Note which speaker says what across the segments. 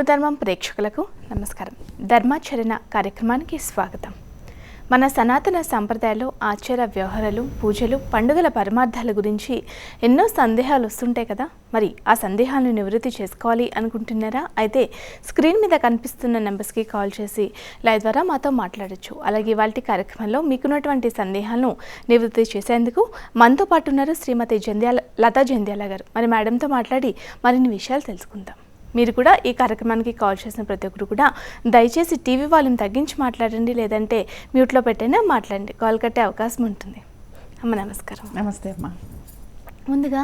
Speaker 1: హిందూ ధర్మం ప్రేక్షకులకు నమస్కారం. ధర్మాచరణ కార్యక్రమానికి స్వాగతం. మన సనాతన సంప్రదాయాల్లో ఆచార వ్యవహారాలు పూజలు పండుగల పరమార్థాల గురించి ఎన్నో సందేహాలు వస్తుంటాయి కదా? మరి ఆ సందేహాలను నివృత్తి చేసుకోవాలి అనుకుంటున్నారా? అయితే స్క్రీన్ మీద కనిపిస్తున్న నెంబర్స్కి కాల్ చేసి లైవ్ ద్వారా మాతో మాట్లాడొచ్చు. అలాగే వాళ్ళ కార్యక్రమంలో మీకున్నటువంటి సందేహాలను నివృత్తి చేసేందుకు మనతో పాటు ఉన్నారు శ్రీమతి జంధ్యాల లతా జంధ్యాల గారు. మరి మేడంతో మాట్లాడి మరిన్ని విషయాలు తెలుసుకుందాం. మీరు కూడా ఈ కార్యక్రమానికి కాల్ చేసిన ప్రతి ఒక్కరు కూడా దయచేసి టీవీ వాల్యూమ్ తగ్గించి మాట్లాడండి లేదంటే మ్యూట్లో పెట్టైనా మాట్లాడండి. కాల్ కట్టే అవకాశం ఉంటుంది. అమ్మ నమస్కారం.
Speaker 2: నమస్తే అమ్మా.
Speaker 1: ముందుగా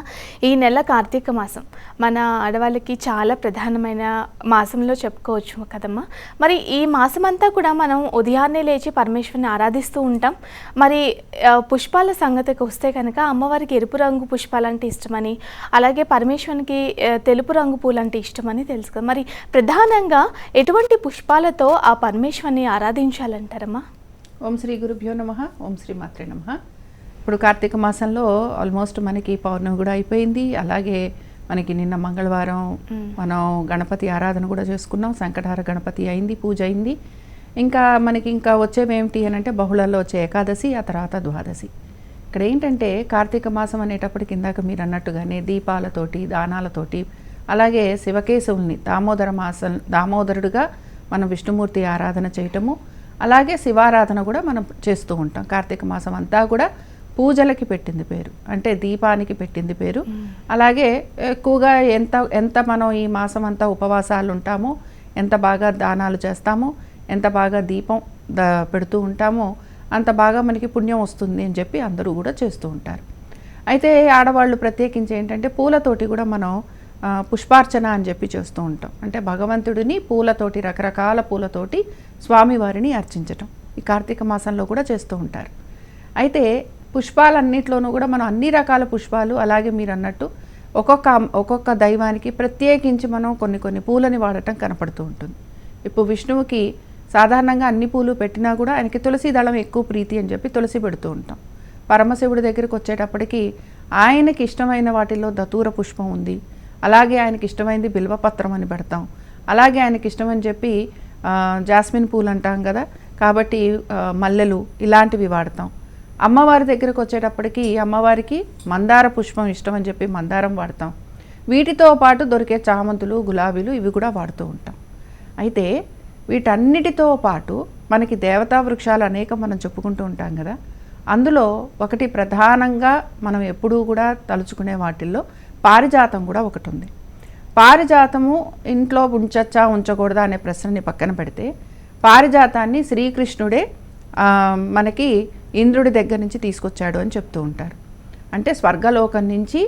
Speaker 1: ఈ నెల కార్తీక మాసం మన ఆడవాళ్ళకి చాలా ప్రధానమైన మాసంలో చెప్పుకోవచ్చు కదమ్మా. మరి ఈ మాసం అంతా కూడా మనం ఉదయాన్నే లేచి పరమేశ్వరిని ఆరాధిస్తూ ఉంటాం. మరి పుష్పాల సంగతికి వస్తే కనుక అమ్మవారికి ఎరుపు రంగు పుష్పాలంటే ఇష్టమని అలాగే పరమేశ్వరునికి తెలుపు రంగు పూలంటే ఇష్టమని తెలుసు కదా. మరి ప్రధానంగా ఎటువంటి పుష్పాలతో ఆ పరమేశ్వరిని ఆరాధించాలంటారమ్మా?
Speaker 2: ఓం శ్రీ గురుభ్యో నమ ఓం శ్రీ మాత్రే నమ. ఇప్పుడు కార్తీక మాసంలో ఆల్మోస్ట్ మనకి పౌర్ణమి కూడా అయిపోయింది. అలాగే మనకి నిన్న మంగళవారం మనం గణపతి ఆరాధన కూడా చేసుకున్నాం. సంకటహార గణపతి అయింది పూజ అయింది. ఇంకా మనకి ఇంకా వచ్చేవి ఏమిటి అని అంటే బహుళల్లో వచ్చే ఏకాదశి ఆ తర్వాత ద్వాదశి. ఇక్కడ ఏంటంటే కార్తీక మాసం అనేటప్పటికి ఇందాక మీరు అన్నట్టుగానే దీపాలతోటి దానాలతోటి అలాగే శివకేశవుల్ని దామోదర మాసం దామోదరుడుగా మనం విష్ణుమూర్తి ఆరాధన చేయటము అలాగే శివారాధన కూడా మనం చేస్తూ ఉంటాం. కార్తీక మాసం అంతా కూడా పూజలకి పెట్టింది పేరు. అంటే దీపానికి పెట్టింది పేరు. అలాగే ఎక్కువగా ఎంత ఎంత మనం ఈ మాసం అంతా ఉపవాసాలు ఉంటామో ఎంత బాగా దానాలు చేస్తామో ఎంత బాగా దీపం ద పెడుతూ ఉంటామో అంత బాగా మనకి పుణ్యం వస్తుంది అని చెప్పి అందరూ కూడా చేస్తూ ఉంటారు. అయితే ఆడవాళ్ళు ప్రత్యేకించి ఏంటంటే పూలతోటి కూడా మనం పుష్పార్చన అని చెప్పి చేస్తూ ఉంటాం. అంటే భగవంతుడిని పూలతోటి రకరకాల పూలతోటి స్వామివారిని అర్చించటం. ఈ కార్తీక మాసంలో కూడా చేస్తూ ఉంటారు. అయితే పుష్పాలన్నిట్లోనూ కూడా మనం అన్ని రకాల పుష్పాలు అలాగే మీరు అన్నట్టు ఒక్కొక్క ఒక్కొక్క దైవానికి ప్రత్యేకించి మనం కొన్ని కొన్ని పూలని వాడటం కనపడుతూ ఉంటుంది. ఇప్పుడు విష్ణువుకి సాధారణంగా అన్ని పూలు పెట్టినా కూడా ఆయనకి తులసి దళం ఎక్కువ ప్రీతి అని చెప్పి తులసి పెడుతూ ఉంటాం. పరమశివుడి దగ్గరికి వచ్చేటప్పటికి ఆయనకి ఇష్టమైన వాటిలో దతూర పుష్పం ఉంది. అలాగే ఆయనకి ఇష్టమైంది బిల్వపత్రం అని పెడతాం. అలాగే ఆయనకి ఇష్టమని చెప్పి జాస్మిన్ పూలు అంటాం కదా. కాబట్టి మల్లెలు ఇలాంటివి వాడతాం. అమ్మవారి దగ్గరకు వచ్చేటప్పటికి అమ్మవారికి మందార పుష్పం ఇష్టం అని చెప్పి మందారం వాడతాం. వీటితో పాటు దొరికే చామంతులు గులాబీలు ఇవి కూడా వాడుతూ ఉంటాం. అయితే వీటన్నిటితో పాటు మనకి దేవతా వృక్షాలు అనేకం మనం చెప్పుకుంటూ ఉంటాం కదా. అందులో ఒకటి ప్రధానంగా మనం ఎప్పుడూ కూడా తలుచుకునే వాటిల్లో పారిజాతం కూడా ఒకటి ఉంది. పారిజాతము ఇంట్లో ఉంచచ్చా ఉంచకూడదా అనే ప్రశ్నని పక్కన పెడితే పారిజాతాన్ని శ్రీకృష్ణుడే మనకి ఇంద్రుడి దగ్గర నుంచి తీసుకొచ్చాడు అని చెప్తూ ఉంటారు. అంటే స్వర్గలోకం నుంచి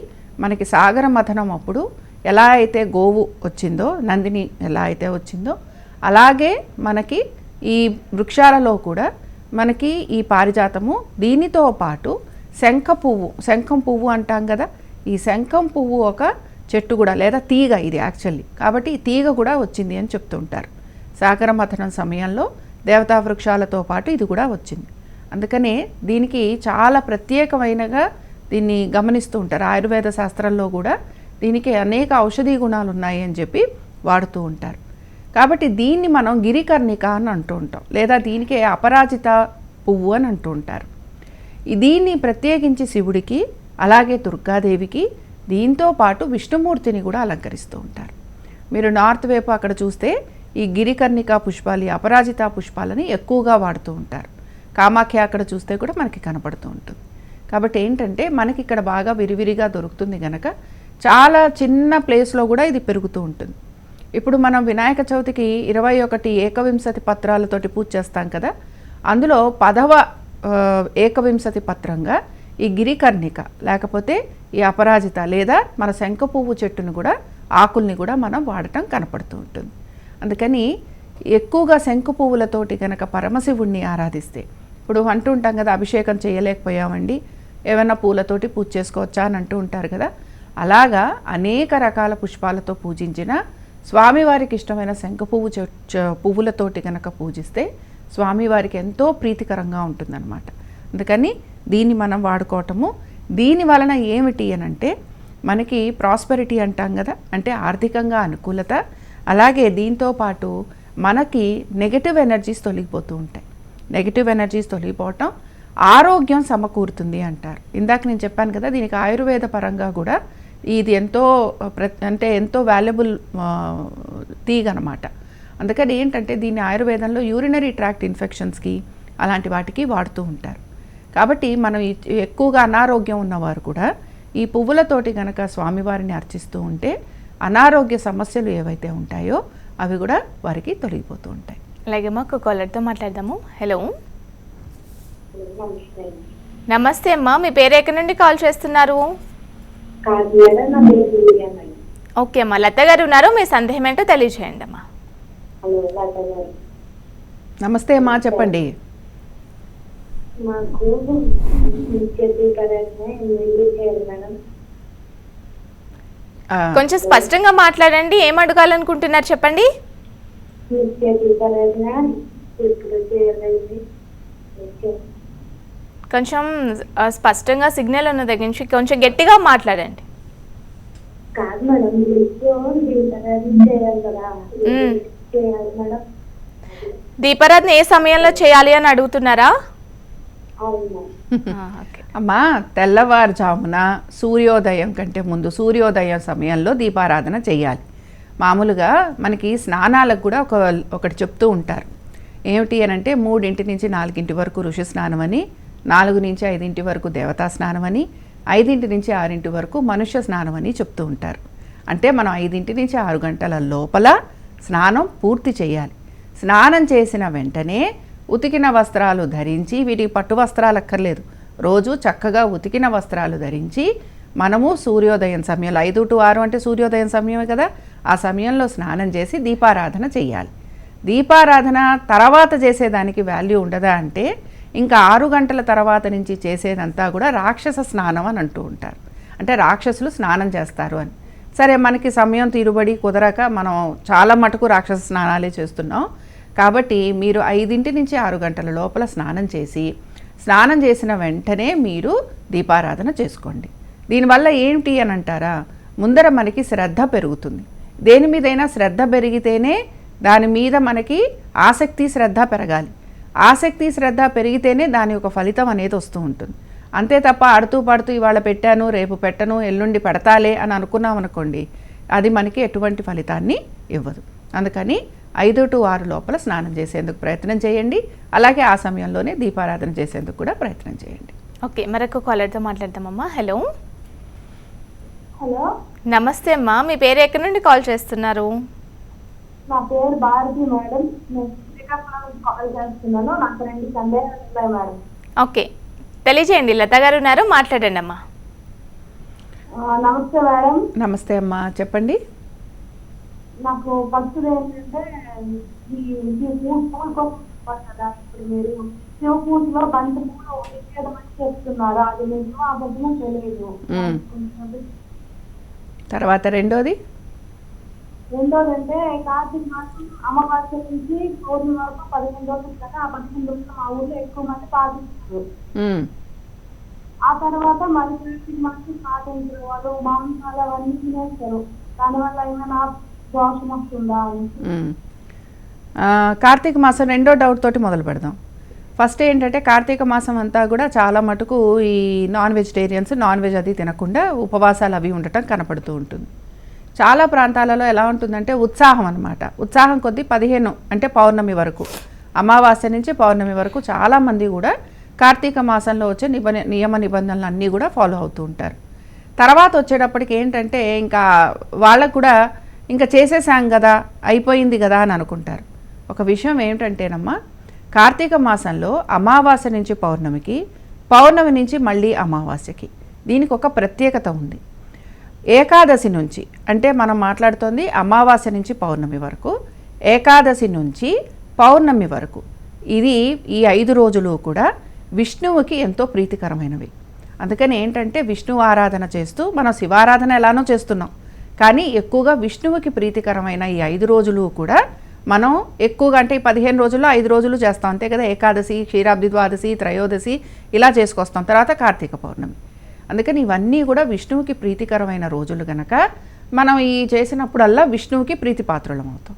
Speaker 2: మనకి సాగర మథనం అప్పుడు ఎలా అయితే గోవు వచ్చిందో నందిని ఎలా అయితే వచ్చిందో అలాగే మనకి ఈ వృక్షాలలో కూడా మనకి ఈ పారిజాతము దీనితో పాటు శంఖ పువ్వు శంఖం పువ్వు అంటాం కదా ఈ శంఖం పువ్వు ఒక చెట్టు కూడా లేదా తీగ ఇది యాక్చువల్లీ కాబట్టి ఈ తీగ కూడా వచ్చింది అని చెప్తూ ఉంటారు. సాగర మథనం సమయంలో దేవతా వృక్షాలతో పాటు ఇది కూడా వచ్చింది. అందుకనే దీనికి చాలా ప్రత్యేకమైనగా దీన్ని గమనిస్తూ ఉంటారు. ఆయుర్వేద శాస్త్రంలో కూడా దీనికి అనేక ఔషధీ గుణాలు ఉన్నాయి అని చెప్పి వాడుతూ ఉంటారు. కాబట్టి దీన్ని మనం గిరికర్ణిక అని అంటూ ఉంటాం. లేదా దీనికి అపరాజిత పువ్వు అని అంటూ ఉంటారు. దీన్ని ప్రత్యేకించి శివుడికి అలాగే దుర్గాదేవికి దీంతో పాటు విష్ణుమూర్తిని కూడా అలంకరిస్తూ ఉంటారు. మీరు నార్త్ వైపు అక్కడ చూస్తే ఈ గిరికర్ణిక పుష్పాలు ఈ అపరాజిత పుష్పాలని ఎక్కువగా వాడుతూ ఉంటారు. కామాఖ్య అక్కడ చూస్తే కూడా మనకి కనపడుతూ ఉంటుంది. కాబట్టి ఏంటంటే మనకి ఇక్కడ బాగా విరివిరిగా దొరుకుతుంది గనక చాలా చిన్న ప్లేస్లో కూడా ఇది పెరుగుతూ ఉంటుంది. ఇప్పుడు మనం వినాయక చవితికి ఇరవై ఒకటి ఏకవింశతి పత్రాలతోటి పూజ చేస్తాం కదా అందులో పదవ ఏకవింశతి పత్రంగా ఈ గిరికర్ణిక లేకపోతే ఈ అపరాజిత లేదా మన శంఖ పువ్వు చెట్టును కూడా ఆకుల్ని కూడా మనం వాడటం కనపడుతూ ఉంటుంది. అందుకని ఎక్కువగా శంఖ పువ్వులతోటి కనుక పరమశివుణ్ణి ఆరాధిస్తే ఇప్పుడు అంటూ ఉంటాం కదా అభిషేకం చేయలేకపోయామండి. ఏమైనా పూలతోటి పూజ చేసుకోవచ్చా అని అంటూ ఉంటారు కదా. అలాగా అనేక రకాల పుష్పాలతో పూజించిన స్వామివారికి ఇష్టమైన శంఖ పువ్వు పువ్వులతోటి కనుక పూజిస్తే స్వామివారికి ఎంతో ప్రీతికరంగా ఉంటుందన్నమాట. అందుకని దీన్ని మనం వాడుకోవటము. దీని వలన ఏమిటి అని అంటే మనకి ప్రాస్పెరిటీ అంటాం కదా అంటే ఆర్థికంగా అనుకూలత. అలాగే దీంతో పాటు మనకి నెగటివ్ ఎనర్జీస్ తొలగిపోతూ ఉంటాయి. నెగటివ్ ఎనర్జీస్ తొలగిపోవటం ఆరోగ్యం సమకూరుతుంది అంటారు. ఇందాక నేను చెప్పాను కదా దీనికి ఆయుర్వేద పరంగా కూడా ఇది ఎంతో ప్ర అంటే ఎంతో వాల్యుబుల్ తీగ అనమాట అందుకని ఏంటంటే దీన్ని ఆయుర్వేదంలో యూరినరీ ట్రాక్ట్ ఇన్ఫెక్షన్స్కి అలాంటి వాటికి వాడుతూ ఉంటారు. కాబట్టి మనం ఎక్కువగా అనారోగ్యం ఉన్నవారు కూడా ఈ పువ్వులతోటి గనక స్వామివారిని అర్చిస్తూ ఉంటే అనారోగ్య సమస్యలు ఏవైతే ఉంటాయో అవి కూడా వారికి తొలగిపోతూ ఉంటాయి.
Speaker 1: అలాగే మాకు కాలర్తో మాట్లాడదాము. హలో
Speaker 3: నమస్తే.
Speaker 1: నమస్తే అమ్మా మీ పేరు ఎక్కడి నుండి కాల్ చేస్తున్నారు? ఓకే అమ్మా లత గారు ఉన్నారు మీ సందేహం ఏంటో తెలియజేయండి అమ్మా.
Speaker 2: నమస్తే అమ్మా చెప్పండి.
Speaker 1: కొంచెం స్పష్టంగా మాట్లాడండి ఏం అడగాలనుకుంటున్నారు చెప్పండి
Speaker 3: నిత్యతి ప్రదర్శన ఎప్పుడు చేయాలండి ఓకే.
Speaker 1: కొంచెం స్పష్టంగా సిగ్నల్ ఉన్న దగ్గర నుంచి కొంచెం గట్టిగా మాట్లాడండి.
Speaker 3: కాదు మేడం దీపారాధన చేయాలి మేడం?
Speaker 1: ఏ సమయంలో చేయాలి అని అడుగుతున్నారా?
Speaker 2: అమ్మా తెల్లవారుజామున సూర్యోదయం కంటే ముందు సూర్యోదయం సమయంలో దీపారాధన చేయాలి. మామూలుగా మనకి స్నానాలకు కూడా ఒక ఒకటి చెప్తూ ఉంటారు. ఏమిటి అని అంటే మూడింటి నుంచి నాలుగింటి వరకు ఋషి స్నానం అని నాలుగు నుంచి ఐదింటి వరకు దేవతా స్నానం అని ఐదింటి నుంచి ఆరింటి వరకు మనుష్య స్నానం అని చెప్తూ ఉంటారు. అంటే మనం ఐదింటి నుంచి ఆరు గంటల లోపల స్నానం పూర్తి చేయాలి. స్నానం చేసిన వెంటనే ఉతికిన వస్త్రాలు ధరించి వీటికి పట్టు వస్త్రాలు అక్కర్లేదు. రోజు చక్కగా ఉతికిన వస్త్రాలు ధరించి మనము సూర్యోదయం సమయంలో ఐదు టు ఆరు అంటే సూర్యోదయం సమయమే కదా ఆ సమయంలో స్నానం చేసి దీపారాధన చేయాలి. దీపారాధన తర్వాత చేసేదానికి వాల్యూ ఉండదా అంటే ఇంకా ఆరు గంటల తర్వాత నుంచి చేసేదంతా కూడా రాక్షస స్నానం అని అంటూ ఉంటారు. అంటే రాక్షసులు స్నానం చేస్తారు అని. సరే మనకి సమయం తీరుబడి కుదరక మనం చాలా మటుకు రాక్షస స్నానాలే చేస్తున్నాం. కాబట్టి మీరు ఐదింటి నుంచి ఆరు గంటల లోపల స్నానం చేసి స్నానం చేసిన వెంటనే మీరు దీపారాధన చేసుకోండి. దీనివల్ల ఏంటి అని అంటారా? ముందర మనకి శ్రద్ధ పెరుగుతుంది. దేని మీదైనా శ్రద్ధ పెరిగితేనే దాని మీద మనకి ఆసక్తి శ్రద్ధ పెరగాలి. ఆసక్తి శ్రద్ధ పెరిగితేనే దాని యొక్క ఫలితం అనేది వస్తూ ఉంటుంది. అంతే తప్ప ఆడుతూ పాడుతూ ఇవాళ పెట్టాను రేపు పెట్టను ఎల్లుండి పెడతాలే అని అనుకున్నాం అనుకోండి అది మనకి ఎటువంటి ఫలితాన్ని ఇవ్వదు. అందుకని ఐదు టు ఆరు లోపల స్నానం చేసేందుకు ప్రయత్నం చేయండి. అలాగే ఆ సమయంలోనే దీపారాధన చేసేందుకు కూడా ప్రయత్నం చేయండి.
Speaker 1: ఓకే మరొక కాలర్తో మాట్లాడదామమ్మా. హలో.
Speaker 3: హలో.
Speaker 1: నమస్తే అమ్మా మీ పేరు ఎక్కడి నుండి కాల్ చేస్తున్నారు?
Speaker 3: నా పేరు భారతి మేడం. నేను శ్రీకాకుళం నుంచి కాల్ చేస్తున్నాను. నాకు రెండు సందేహాలు ఉన్నాయి మేడం.
Speaker 1: ఓకే. తెలియజేయండి లత గారు ఉన్నారు మాట్లాడండి అమ్మా.
Speaker 3: ఆ, నమస్తే మేడం.
Speaker 2: నమస్తే అమ్మా చెప్పండి.
Speaker 3: నాకు ఫస్ట్ ఏంటంటే ఈ పూల కోసం చెప్పారు కదా ఇప్పుడు మీరు శివ పూజలో బంతి పూలు ఇచ్చేయమని చెప్తున్నారు అది నిజం అబద్ధం తెలియదు.
Speaker 2: మ్మ్. తర్వాత రెండోది?
Speaker 3: రెండోది అంటే కార్తీక మాసం అమావాస్య నుంచి పౌర్ణమి వరకు పదిహేను రోజులు కదా ఆ పదిహేను రోజులు మా ఊర్లో ఎక్కువ మంది పాటిస్తారు. ఆ తర్వాత మరి కార్తీక మాసం అయిన తర్వాత మాంసాలు అవన్నీ తినేస్తారు. దానివల్ల ఏమైనా దోషం వస్తుందా
Speaker 2: కార్తీక మాసం రెండో డౌట్ తోటి మొదలు పెడదాం. ఫస్ట్ ఏంటంటే కార్తీక మాసం అంతా కూడా చాలా మటుకు ఈ నాన్ వెజిటేరియన్స్ నాన్ వెజ్ అది తినకుండా ఉపవాసాలు అవి ఉండటం కనపడుతూ ఉంటుంది. చాలా ప్రాంతాలలో ఎలా ఉంటుందంటే ఉత్సాహం అనమాట ఉత్సాహం కొద్దీ పదిహేను అంటే పౌర్ణమి వరకు అమావాస్య నుంచి పౌర్ణమి వరకు చాలామంది కూడా కార్తీక మాసంలో వచ్చే నిబ నియమ నిబంధనలు అన్నీ కూడా ఫాలో అవుతూ ఉంటారు. తర్వాత వచ్చేటప్పటికి ఏంటంటే ఇంకా వాళ్ళకు కూడా ఇంకా చేసేసాం కదా అయిపోయింది కదా అని అనుకుంటారు. ఒక విషయం ఏమిటంటేనమ్మా కార్తీక మాసంలో అమావాస్య నుంచి పౌర్ణమికి పౌర్ణమి నుంచి మళ్ళీ అమావాస్యకి. దీనికి ఒక ప్రత్యేకత ఉంది. ఏకాదశి నుంచి అంటే మనం మాట్లాడుతోంది అమావాస్య నుంచి పౌర్ణమి వరకు ఏకాదశి నుంచి పౌర్ణమి వరకు. ఇది ఈ ఐదు రోజులు కూడా విష్ణువుకి ఎంతో ప్రీతికరమైనవి. అందుకని ఏంటంటే విష్ణు ఆరాధన చేస్తూ మనం శివారాధన ఎలానో చేస్తున్నాం. కానీ ఎక్కువగా విష్ణువుకి ప్రీతికరమైన ఈ ఐదు రోజులు కూడా మనం ఎక్కువగా అంటే ఈ పదిహేను రోజుల్లో ఐదు రోజులు చేస్తాం. అంతే కదా? ఏకాదశి క్షీరాబ్ది ద్వాదశి త్రయోదశి ఇలా చేసుకొస్తాం. తర్వాత కార్తీక పౌర్ణమి. అందుకని ఇవన్నీ కూడా విష్ణువుకి ప్రీతికరమైన రోజులు గనక మనం ఈ చేసినప్పుడల్లా విష్ణువుకి ప్రీతిపాత్రులం అవుతాం.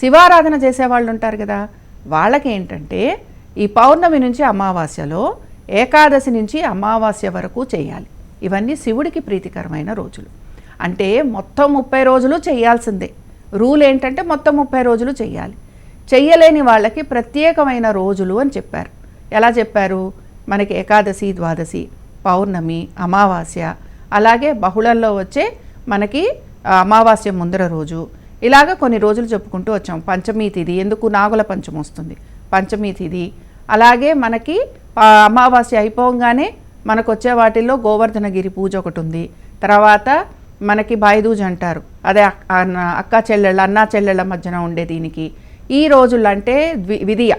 Speaker 2: శివారాధన చేసేవాళ్ళు ఉంటారు కదా? వాళ్ళకి ఏంటంటే ఈ పౌర్ణమి నుంచి అమావాస్యలో ఏకాదశి నుంచి అమావాస్య వరకు చేయాలి. ఇవన్నీ శివుడికి ప్రీతికరమైన రోజులు. అంటే మొత్తం ముప్పై రోజులు చేయాల్సిందే. రూల్ ఏంటంటే మొత్తం ముప్పై రోజులు చేయాలి చెయ్యలేని వాళ్ళకి ప్రత్యేకమైన రోజులు అని చెప్పారు. ఎలా చెప్పారు? మనకి ఏకాదశి ద్వాదశి పౌర్ణమి అమావాస్య అలాగే బహుళంలో వచ్చే మనకి అమావాస్య ముందర రోజు. ఇలాగ కొన్ని రోజులు చెప్పుకుంటూ వచ్చాం. పంచమి తిథి ఎందుకు నాగుల పంచమి వస్తుంది? పంచమి తిథి అలాగే మనకి అమావాస్య అయిపోగానే మనకు వచ్చే వాటిల్లో గోవర్ధనగిరి పూజ ఒకటి ఉంది. తర్వాత మనకి బాయిదూజ్ అంటారు. అదే అన్న- అక్క చెల్లెళ్ళ అన్నా చెల్లెళ్ళ మధ్యన ఉండే దీనికి. ఈ రోజుల్లో అంటే ద్వి- విధియ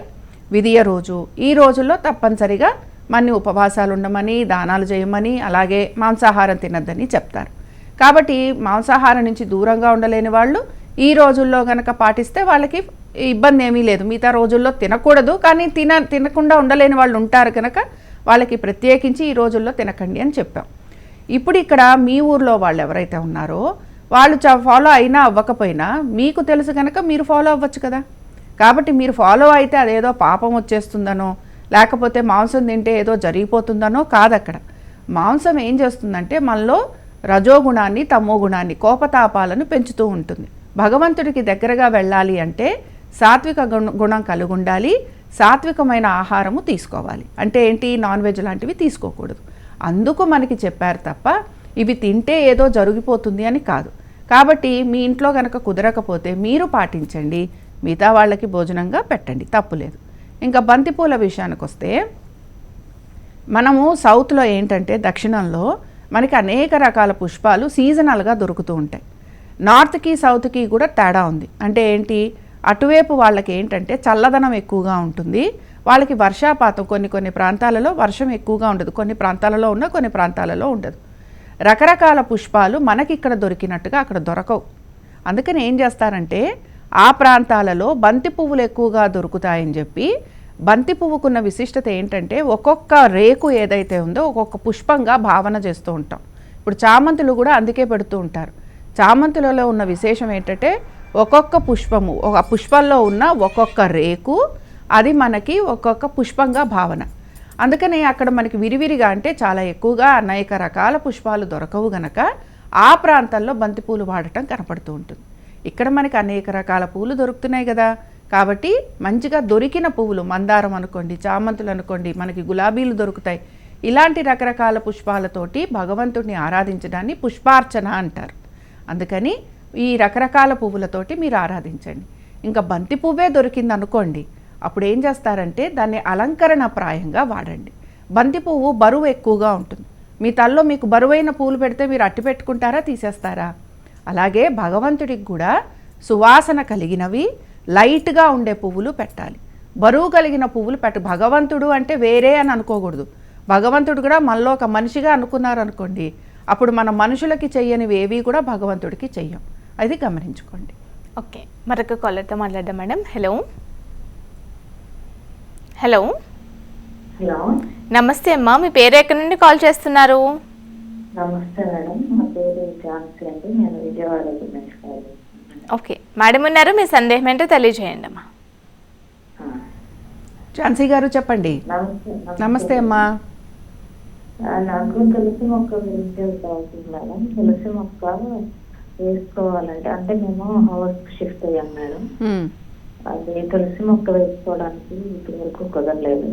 Speaker 2: విధియ రోజు. ఈ రోజుల్లో తప్పనిసరిగా మన్ని ఉపవాసాలు ఉండమని దానాలు చేయమని అలాగే మాంసాహారం తినద్దని చెప్తారు. కాబట్టి మాంసాహారం నుంచి దూరంగా ఉండలేని వాళ్ళు ఈ రోజుల్లో కనుక పాటిస్తే వాళ్ళకి ఇబ్బంది ఏమీ లేదు. మిగతా రోజుల్లో తినకూడదు కానీ తిన తినకుండా ఉండలేని వాళ్ళు ఉంటారు కనుక వాళ్ళకి ప్రత్యేకించి ఈ రోజుల్లో తినకండి అని చెప్పాం. ఇప్పుడు ఇక్కడ మీ ఊర్లో వాళ్ళు ఎవరైతే ఉన్నారో వాళ్ళు ఫాలో అయినా అవ్వకపోయినా మీకు తెలుసు కనుక మీరు ఫాలో అవ్వచ్చు కదా. కాబట్టి మీరు ఫాలో అయితే అదేదో పాపం వచ్చేస్తుందనో లేకపోతే మాంసం తింటే ఏదో జరిగిపోతుందనో కాదు అక్కడ. మాంసం ఏం చేస్తుందంటే మనలో రజోగుణాన్ని తమో గుణాన్ని కోపతాపాలను పెంచుతూ ఉంటుంది. భగవంతుడికి దగ్గరగా వెళ్ళాలి అంటే సాత్విక గుణ- గుణం కలిగి ఉండాలి సాత్వికమైన ఆహారము తీసుకోవాలి. అంటే ఏంటి? నాన్ వెజ్ లాంటివి తీసుకోకూడదు. అందుకు మనకి చెప్పారు తప్ప ఇవి తింటే ఏదో జరిగిపోతుంది అని కాదు. కాబట్టి మీ ఇంట్లో కనుక కుదరకపోతే మీరు పాటించండి. మిగతా వాళ్ళకి భోజనంగా పెట్టండి. తప్పులేదు ఇంకా బంతిపూల విషయానికి వస్తే మనము సౌత్లో ఏంటంటే దక్షిణంలో మనకి అనేక రకాల పుష్పాలు సీజనల్గా దొరుకుతూ ఉంటాయి. నార్త్కి సౌత్కి కూడా తేడా ఉంది. అంటే ఏంటి? అటువైపు వాళ్ళకి ఏంటంటే చల్లదనం ఎక్కువగా ఉంటుంది. వాళ్ళకి వర్షాపాతం కొన్ని కొన్ని ప్రాంతాలలో వర్షం ఎక్కువగా ఉండదు. కొన్ని ప్రాంతాలలో ఉన్న కొన్ని ప్రాంతాలలో ఉండదు. రకరకాల పుష్పాలు మనకి ఇక్కడ దొరికినట్టుగా అక్కడ దొరకవు. అందుకని ఏం చేస్తారంటే ఆ ప్రాంతాలలో బంతి పువ్వులు ఎక్కువగా దొరుకుతాయని చెప్పి బంతి పువ్వుకున్న విశిష్టత ఏంటంటే ఒక్కొక్క రేకు ఏదైతే ఉందో ఒక్కొక్క పుష్పంగా భావన చేస్తూ ఉంటాం. ఇప్పుడు చామంతులు కూడా అందుకే పెడుతూ ఉంటారు. చామంతులలో ఉన్న విశేషం ఏంటంటే ఒక్కొక్క పుష్పము ఒక పుష్పంలో ఉన్న ఒక్కొక్క రేకు అది మనకి ఒక్కొక్క పుష్పంగా భావన. అందుకని అక్కడ మనకి విరివిరిగా అంటే చాలా ఎక్కువగా అనేక రకాల పుష్పాలు దొరకవు గనక ఆ ప్రాంతాల్లో బంతిపూలు వాడటం కనపడుతూ ఉంటుంది. ఇక్కడ మనకి అనేక రకాల పూలు దొరుకుతున్నాయి కదా. కాబట్టి మంచిగా దొరికిన పువ్వులు మందారం అనుకోండి చామంతులు అనుకోండి మనకి గులాబీలు దొరుకుతాయి. ఇలాంటి రకరకాల పుష్పాలతోటి భగవంతుడిని ఆరాధించడాన్ని పుష్పార్చన అంటారు. అందుకని ఈ రకరకాల పువ్వులతోటి మీరు ఆరాధించండి. ఇంకా బంతి పువ్వే దొరికింది అనుకోండి అప్పుడు ఏం చేస్తారంటే దాన్ని అలంకరణ ప్రాయంగా వాడండి. బంతి పువ్వు బరువు ఎక్కువగా ఉంటుంది. మీ తల్లో మీకు బరువైన పూలు పెడితే మీరు అట్టి పెట్టుకుంటారా తీసేస్తారా? అలాగే భగవంతుడికి కూడా సువాసన కలిగినవి లైట్గా ఉండే పువ్వులు పెట్టాలి. బరువు కలిగిన పువ్వులు పెట్ట భగవంతుడు అంటే వేరే అని అనుకోకూడదు. భగవంతుడు కూడా మనలో ఒక మనిషిగా అనుకున్నారనుకోండి అప్పుడు మన మనుషులకి చెయ్యనివి ఏవి కూడా భగవంతుడికి చెయ్యం. అది గమనించుకోండి.
Speaker 1: ఓకే. మరొక కాలర్తో మాట్లాడదాం మేడం. హలో. హలో.
Speaker 4: హలో.
Speaker 1: నమస్తే అమ్మా మీ పేరు ఎక్కడి నుండి కాల్ చేస్తున్నారు?
Speaker 4: నమస్తే మేడం నా పేరు ఝాన్సీ అండి నేను విజయవాడ.
Speaker 1: ఓకే. మేడం ఉన్నారు మీ సందేహం ఏంటో తెలియజేయండి అమ్మా.
Speaker 2: ఝాన్సీ గారు చెప్పండి.
Speaker 4: నమస్తే
Speaker 2: అమ్మా.
Speaker 4: నాకు తులసి మొక్క గురించి మేడం. తులసి మొక్క వేసుకోవాలంటే అంటే మేము హౌస్ షిఫ్ట్ అయ్యాం మేడం. అది తులసి మొక్క వేసుకోవడానికి ఇప్పటి వరకు కుదరలేదు.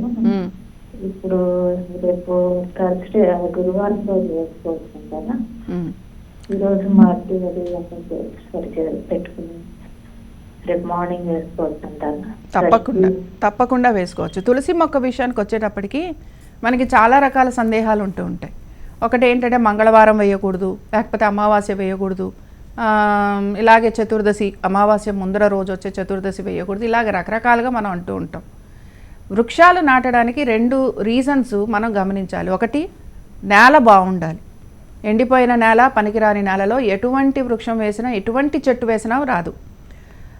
Speaker 4: ఇప్పుడు రేపు థర్స్డే గురువారం రోజు వేసుకోవచ్చు కదా.
Speaker 2: ఉమ్.
Speaker 4: ఈ రోజు మార్చి అది పెట్టుకుని రేపు మార్నింగ్ వేసుకోవచ్చు
Speaker 2: తప్పకుండా తప్పకుండా వేసుకోవచ్చు. తులసి మొక్క విషయానికి వచ్చేటప్పటికి మనకి చాలా రకాల సందేహాలు ఉంటూ ఉంటాయి. ఒకటి ఏంటంటే మంగళవారం వేయకూడదు లేకపోతే అమావాస్య వేయకూడదు ఇలాగే చతుర్దశి అమావాస్య ముందర రోజు వచ్చే చతుర్దశి వేయకూడదు. ఇలాగ రకరకాలుగా మనం అంటూ ఉంటాం. వృక్షాలు నాటడానికి రెండు రీజన్స్ మనం గమనించాలి. ఒకటి నేల బాగుండాలి. ఎండిపోయిన నేల పనికిరాని నేలలో ఎటువంటి వృక్షం వేసినా ఎటువంటి చెట్టు వేసినా రాదు.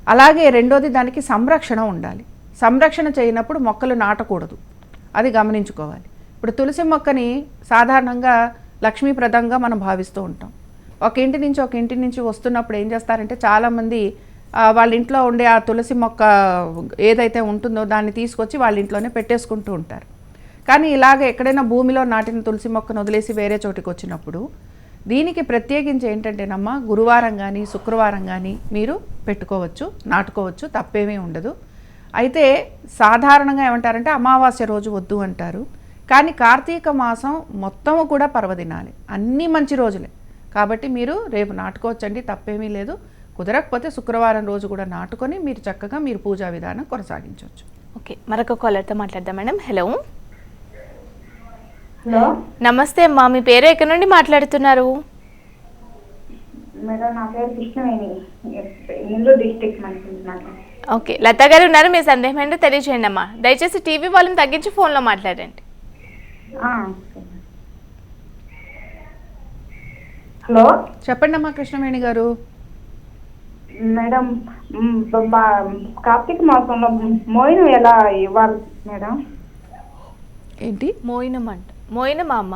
Speaker 2: అలాగే రెండోది దానికి సంరక్షణ ఉండాలి. సంరక్షణ చేయనప్పుడు మొక్కలు నాటకూడదు. అది గమనించుకోవాలి. ఇప్పుడు తులసి మొక్కని సాధారణంగా లక్ష్మీప్రదంగా మనం భావిస్తూ ఉంటాం. ఒక ఇంటి నుంచి ఒక ఇంటి నుంచి వస్తున్నప్పుడు ఏం చేస్తారంటే చాలామంది వాళ్ళ ఇంట్లో ఉండే ఆ తులసి మొక్క ఏదైతే ఉంటుందో దాన్ని తీసుకొచ్చి వాళ్ళ ఇంట్లోనే పెట్టేసుకుంటూ ఉంటారు. కానీ ఇలాగ ఎక్కడైనా భూమిలో నాటిన తులసి మొక్కను వదిలేసి వేరే చోటికి వచ్చినప్పుడు దీనికి ప్రత్యేకించి ఏంటంటేనమ్మా గురువారం కానీ శుక్రవారం కానీ మీరు పెట్టుకోవచ్చు నాటుకోవచ్చు తప్పేమీ ఉండదు. అయితే సాధారణంగా ఏమంటారంటే అమావాస్య రోజు వద్దు అంటారు. కానీ కార్తీక మాసం మొత్తము కూడా పర్వదినాలే. అన్నీ మంచి రోజులే. కాబట్టి మీరు రేపు నాటుకోవచ్చండి తప్పేమీ లేదు. కుదరకపోతే శుక్రవారం రోజు కూడా నాటుకొని మీరు చక్కగా మీరు పూజా విధానం కొనసాగించవచ్చు.
Speaker 1: ఓకే మరొక కాలర్తో మాట్లాడదాం మేడం. హలో.
Speaker 3: హలో.
Speaker 1: నమస్తే అమ్మా మీ పేరు ఎక్కడి నుండి మాట్లాడుతున్నారు?
Speaker 3: మేడం నా పేరు కృష్ణవేణి. నెల్లూరు డిస్ట్రిక్ట్ మంచి
Speaker 1: ఓకే లత గారు ఉన్నారు మీ సందేహం ఏంటో తెలియజేయండి అమ్మా. దయచేసి టీవీ వాళ్ళని తగ్గించి ఫోన్లో మాట్లాడండి.
Speaker 3: హలో?
Speaker 2: చెప్పండి అమ్మా కృష్ణవేణి గారు.
Speaker 3: మేడం మ్, కార్తీక మాసంలో మోయిన ఎలా ఇవ్వాలి మేడం?
Speaker 2: ఏంటి?
Speaker 1: మోయినం అంట. మోయినమా అమ్మ?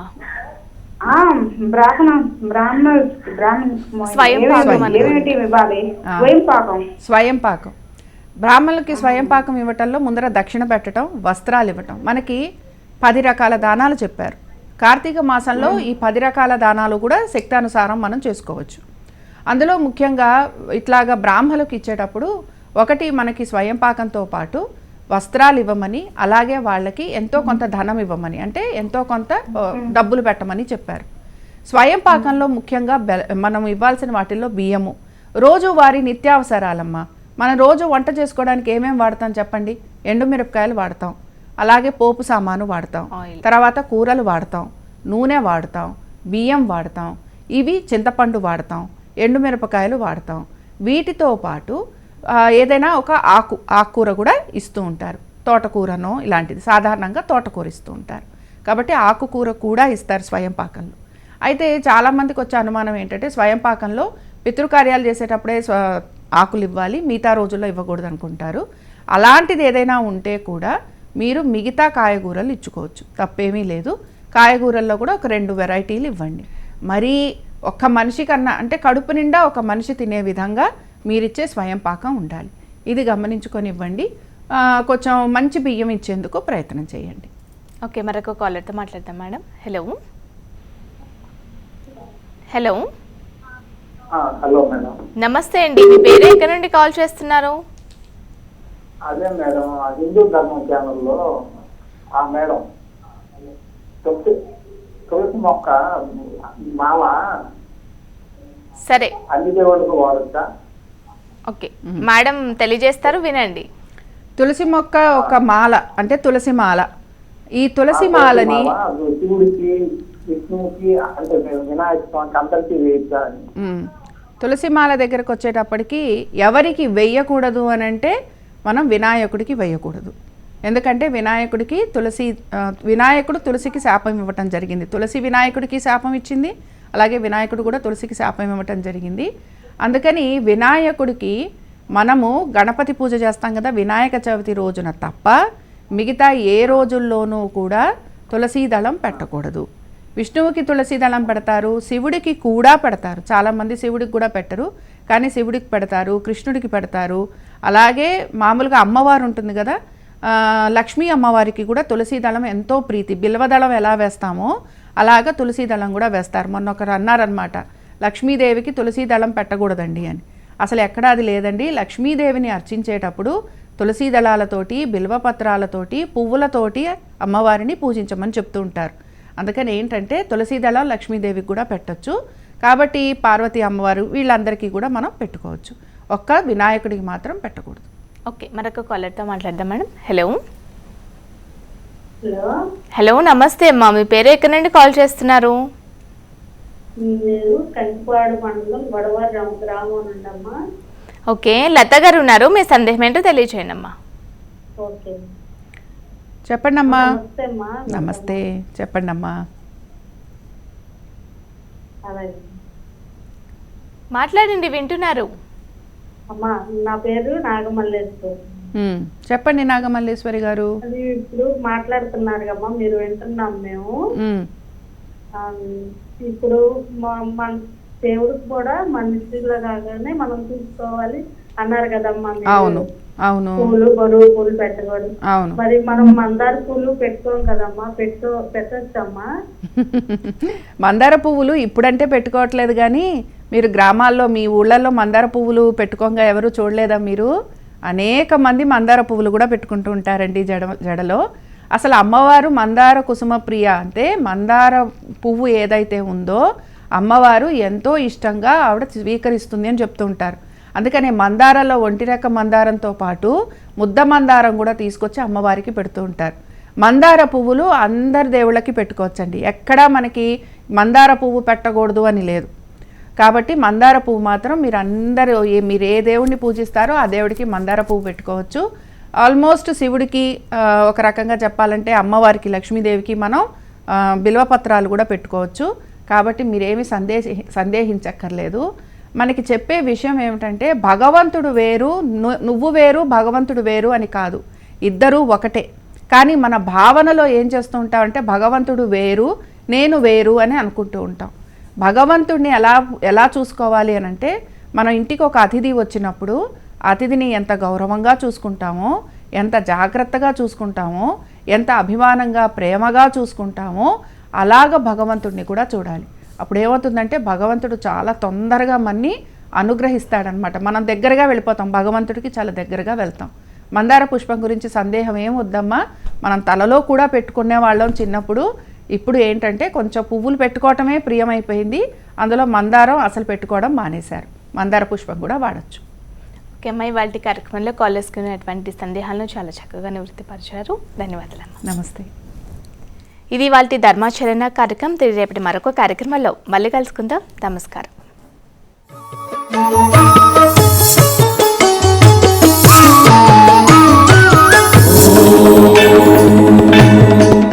Speaker 3: ఆ, బ్రాహ్మణ బ్రాహ్మణ బ్రాహ్మణ మోయినం.
Speaker 1: స్వయం పాకం
Speaker 3: ఇవ్వాలి. స్వయం పాకం.
Speaker 2: స్వయం పాకం. బ్రాహ్మణులకి స్వయం పాకం ఇవ్వటంలో ముందర దక్షిణ పెట్టడం వస్త్రాలు ఇవ్వటం. మనకి పది రకాల దానాలు చెప్పారు. కార్తీక మాసంలో ఈ పది రకాల దానాలు కూడా శక్తానుసారం మనం చేసుకోవచ్చు. అందులో ముఖ్యంగా ఇట్లాగా బ్రాహ్మణులకు ఇచ్చేటప్పుడు ఒకటి మనకి స్వయం పాకంతో పాటు వస్త్రాలు ఇవ్వమని అలాగే వాళ్ళకి ఎంతో కొంత ధనం ఇవ్వమని అంటే ఎంతో కొంత డబ్బులు పెట్టమని చెప్పారు. స్వయం పాకంలో ముఖ్యంగా మనం ఇవ్వాల్సిన వాటిల్లో బియ్యము. రోజు వారి నిత్యావసరాలమ్మా. మనం రోజు వంట చేసుకోవడానికి ఏమేం వాడతాం చెప్పండి? ఎండుమిరపకాయలు వాడతాం. అలాగే పోపు సామాను వాడతాం. తర్వాత కూరలు వాడతాం. నూనె వాడతాం. బియ్యం వాడతాం. ఇవి చింతపండు వాడతాం. ఎండుమిరపకాయలు వాడతాం. వీటితో పాటు ఏదైనా ఒక ఆకు ఆకుకూర కూడా ఇస్తూ ఉంటారు. తోటకూరనో ఇలాంటిది. సాధారణంగా తోటకూర ఇస్తూ ఉంటారు. కాబట్టి ఆకుకూర కూడా ఇస్తారు స్వయం పాకంలో. అయితే చాలామందికి వచ్చే అనుమానం ఏంటంటే స్వయం పాకంలో పితృకార్యాలు చేసేటప్పుడే స్వ ఆకులు ఇవ్వాలి మిగతా రోజుల్లో ఇవ్వకూడదు అనుకుంటారు అలాంటిది ఏదైనా ఉంటే కూడా మీరు మిగతా కాయగూరలు ఇచ్చుకోవచ్చు. తప్పేమీ లేదు. కాయగూరల్లో కూడా ఒక రెండు వెరైటీలు ఇవ్వండి. మరీ ఒక్క మనిషి కన్నా అంటే కడుపు నిండా ఒక మనిషి తినే విధంగా మీరిచ్చే స్వయం పాకం ఉండాలి. ఇది గమనించుకొని ఇవ్వండి. కొంచెం మంచి బియ్యం ఇచ్చేందుకు ప్రయత్నం చేయండి.
Speaker 1: ఓకే మరొక కాలర్తో మాట్లాడదాం మేడం. హలో. హలో.
Speaker 5: ఆ, హలో మేడం.
Speaker 1: నమస్తే అండి. మీ పేరు ఎక్కడి నుండి కాల్ చేస్తున్నారు?
Speaker 5: అదే మేడం ఆ హిందూ ధర్మం ఛానల్లో ఆ మేడం తులసి తులసి మొక్క మాల
Speaker 1: సరే.
Speaker 5: అన్ని దేవుళ్ళకు వాడచ్చా?
Speaker 1: ఓకే. మేడం తెలియజేస్తారు వినండి.
Speaker 2: తులసి మొక్క ఒక మాల అంటే తులసి మాల. ఈ తులసి మాలని
Speaker 5: మాల శివుడికి విష్ణువుకి అంటే వినాయక స్వామికి అందరికీ వేయచ్చా అని.
Speaker 2: మ్మ్. తులసి మాల దగ్గరకు వచ్చేటప్పటికి ఎవరికి వెయ్యకూడదు అని అంటే మనం వినాయకుడికి వేయకూడదు. ఎందుకంటే వినాయకుడికి తులసి వినాయకుడు తులసికి శాపం ఇవ్వటం జరిగింది. తులసి వినాయకుడికి శాపం ఇచ్చింది. అలాగే వినాయకుడు కూడా తులసికి శాపం ఇవ్వటం జరిగింది. అందుకని వినాయకుడికి మనము గణపతి పూజ చేస్తాం కదా వినాయక చవితి రోజున తప్ప మిగతా ఏ రోజుల్లోనూ కూడా తులసీ దళం పెట్టకూడదు. విష్ణువుకి తులసి దళం పెడతారు శివుడికి కూడా పెడతారు. చాలామంది శివుడికి కూడా పెట్టరు కానీ శివుడికి పెడతారు కృష్ణుడికి పెడతారు. అలాగే మామూలుగా అమ్మవారు ఉంటుంది కదా లక్ష్మీ అమ్మవారికి కూడా తులసి దళం ఎంతో ప్రీతి. బిల్వదళం ఎలా వేస్తామో అలాగ తులసి దళం కూడా వేస్తారు. మొన్న ఒకరు అన్నారనమాట లక్ష్మీదేవికి తులసి దళం పెట్టకూడదండి అని. అసలు ఎక్కడ అది లేదండి. లక్ష్మీదేవిని అర్చించేటప్పుడు తులసి దళాలతోటి బిల్వపత్రాలతోటి పువ్వులతోటి అమ్మవారిని పూజించమని చెప్తూ ఉంటారు. అందుకని ఏంటంటే తులసి దళం లక్ష్మీదేవికి కూడా పెట్టొచ్చు. కాబట్టి పార్వతీ అమ్మవారు వీళ్ళందరికీ కూడా మనం పెట్టుకోవచ్చు. ఒక్క వినాయకుడికి మాత్రం పెట్టకూడదు.
Speaker 1: ఓకే మరొక కాలర్తో మాట్లాడదాం మేడం. హలో.
Speaker 3: హలో.
Speaker 1: హలో నమస్తే అమ్మా. మీ పేరు ఎక్కడి నుండి కాల్ చేస్తున్నారు? ఓకే లత గారు ఉన్నారు. మీ సందేహం ఏంటో తెలియచేయండి అమ్మా.
Speaker 3: ఓకే.
Speaker 2: చెప్పండి అమ్మా
Speaker 3: నమస్తే అమ్మా.
Speaker 2: నమస్తే. చెప్పండి అమ్మా
Speaker 1: మాట్లాడండి వింటున్నారు.
Speaker 3: అమ్మా నా పేరు నాగమల్లేశ్వర్.
Speaker 2: చెప్పండి నాగమల్లేశ్వరి గారు.
Speaker 3: అది ఇప్పుడు మాట్లాడుతున్నారు కమ్మా మీరు వింటున్నాం మేము. ఇప్పుడు మన దేవుడికి కూడా మన స్త్రీలో కాగానే మనం చూసుకోవాలి అన్నారు కదమ్మా.
Speaker 2: అవును. అవును.
Speaker 3: పూలు బరువు పూలు పెట్టకూడదు.
Speaker 2: అవును.
Speaker 3: మరి మనం మందార పూలు పెట్టుకోం కదమ్మా పెట్టు పెట్టచ్చమ్మా?
Speaker 2: మందార పువ్వులు ఇప్పుడంటే పెట్టుకోవట్లేదు కానీ మీరు గ్రామాల్లో మీ ఊళ్ళల్లో మందార పువ్వులు పెట్టుకోగా ఎవరు చూడలేదా మీరు? అనేక మంది మందార పువ్వులు కూడా పెట్టుకుంటూ ఉంటారండి జడ జడలో. అసలు అమ్మవారు మందార కుసుమ ప్రియ అంటే మందార పువ్వు ఏదైతే ఉందో అమ్మవారు ఎంతో ఇష్టంగా ఆవిడ స్వీకరిస్తుంది అని చెప్తూ ఉంటారు. అందుకనే మందారలో ఒంటి రెక్క మందారంతో పాటు ముద్ద మందారం కూడా తీసుకొచ్చి అమ్మవారికి పెడుతూ ఉంటారు. మందార పువ్వులు అందరి దేవుళ్ళకి పెట్టుకోవచ్చండి. ఎక్కడా మనకి మందార పువ్వు పెట్టకూడదు అని లేదు. కాబట్టి మందార పువ్వు మాత్రం మీరు అందరూ ఏ- మీరు ఏ దేవుడిని పూజిస్తారో ఆ దేవుడికి మందార పువ్వు పెట్టుకోవచ్చు. ఆల్మోస్ట్ శివుడికి ఒక రకంగా చెప్పాలంటే అమ్మవారికి లక్ష్మీదేవికి మనం బిల్వపత్రాలు కూడా పెట్టుకోవచ్చు. కాబట్టి మీరేమి సందేహ సందేహించక్కర్లేదు. మనకి చెప్పే విషయం ఏమిటంటే భగవంతుడు వేరు నువ్వు వేరు భగవంతుడు వేరు అని కాదు. ఇద్దరూ ఒకటే. కానీ మన భావనలో ఏం చేస్తూ ఉంటామంటే భగవంతుడు వేరు నేను వేరు అని అనుకుంటూ ఉంటాం. భగవంతుడిని ఎలా ఎలా చూసుకోవాలి అని అంటే మన ఇంటికి ఒక అతిథి వచ్చినప్పుడు అతిథిని ఎంత గౌరవంగా చూసుకుంటామో ఎంత జాగ్రత్తగా చూసుకుంటామో ఎంత అభిమానంగా ప్రేమగా చూసుకుంటామో అలాగ భగవంతుడిని కూడా చూడాలి. అప్పుడు ఏమవుతుందంటే భగవంతుడు చాలా తొందరగా మన్ని అనుగ్రహిస్తాడనమాట. మనం దగ్గరగా వెళ్ళిపోతాం భగవంతుడికి చాలా దగ్గరగా వెళ్తాం. మందార పుష్పం గురించి సందేహం ఏం వద్దమ్మా? మనం తలలో కూడా పెట్టుకునే వాళ్ళం చిన్నప్పుడు ఇప్పుడు ఏంటంటే కొంచెం పువ్వులు పెట్టుకోవటమే ప్రియమైపోయింది. అందులో మందారం అసలు పెట్టుకోవడం మానేశారు. మందార పుష్పం కూడా వాడచ్చు.
Speaker 1: ఓకే అమ్మాయి వాళ్ళ కార్యక్రమంలో కాలేజ్కునేటువంటి సందేహాలను చాలా చక్కగా నివృత్తిపరిచారు. ధన్యవాదాలు అమ్మ
Speaker 2: నమస్తే.
Speaker 1: ఇది వాళ్ళ ధర్మాచరణ కార్యక్రమం. తిరిగి రేపటి మరొక కార్యక్రమంలో మళ్ళీ కలుసుకుందాం. నమస్కారం.